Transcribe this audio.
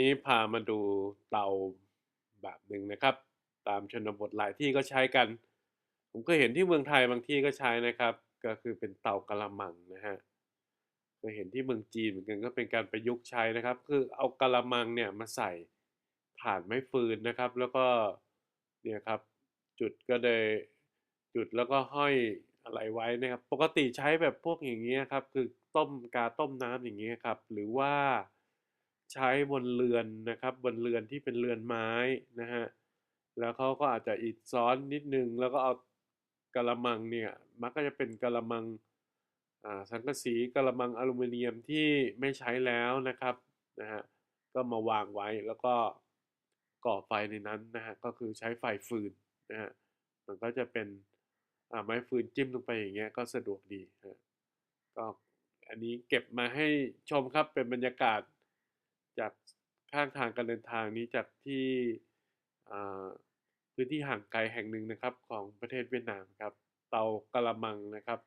นี้พามาดูเตาแบบหนึ่งนะครับ ตามชนบทหลายที่ก็ใช้กัน ผมก็เห็นที่เมืองไทยบางที่ก็ใช้นะครับ ก็คือเป็นเตากระมังนะฮะเคยเห็นที่เมืองจีนเหมือนกันก็เป็นการประยุกต์ใช้นะครับ คือเอากระมังเนี่ยมาใส่ถ่านไม้ฟืนนะครับ แล้วก็เนี่ยครับจุดก็เลยจุดแล้วก็ห้อยอะไรไว้นะครับ ปกติใช้แบบพวกอย่างเงี้ยครับ คือต้มกาต้มน้ำอย่างเงี้ยครับ หรือว่า ใช้บนเรือนนะครับ บนเรือนที่เป็นเรือนไม้นะฮะแล้วเขาก็อาจจะอิฐซ้อนนิดนึง แล้วก็เอากระมังเนี่ยมักก็จะเป็นกระมังอ่าสังกะสีกระมังอลูมิเนียมที่ไม่ใช้แล้วนะครับนะฮะก็มาวางไว้แล้วก็ก่อไฟในนั้นนะฮะก็คือใช้ไฟฟืนนะฮะมันก็จะเป็นอ่าไม้ฟืนจิ้มลงไปอย่างเงี้ยก็สะดวกดีฮะก็อันนี้เก็บมาให้ชมครับเป็นบรรยากาศ จากข้างทางการเดินทางนี้จากที่พื้นที่ห่างไกลแห่งหนึ่งนะครับของประเทศเวียดนามครับเตากระมังนะครับ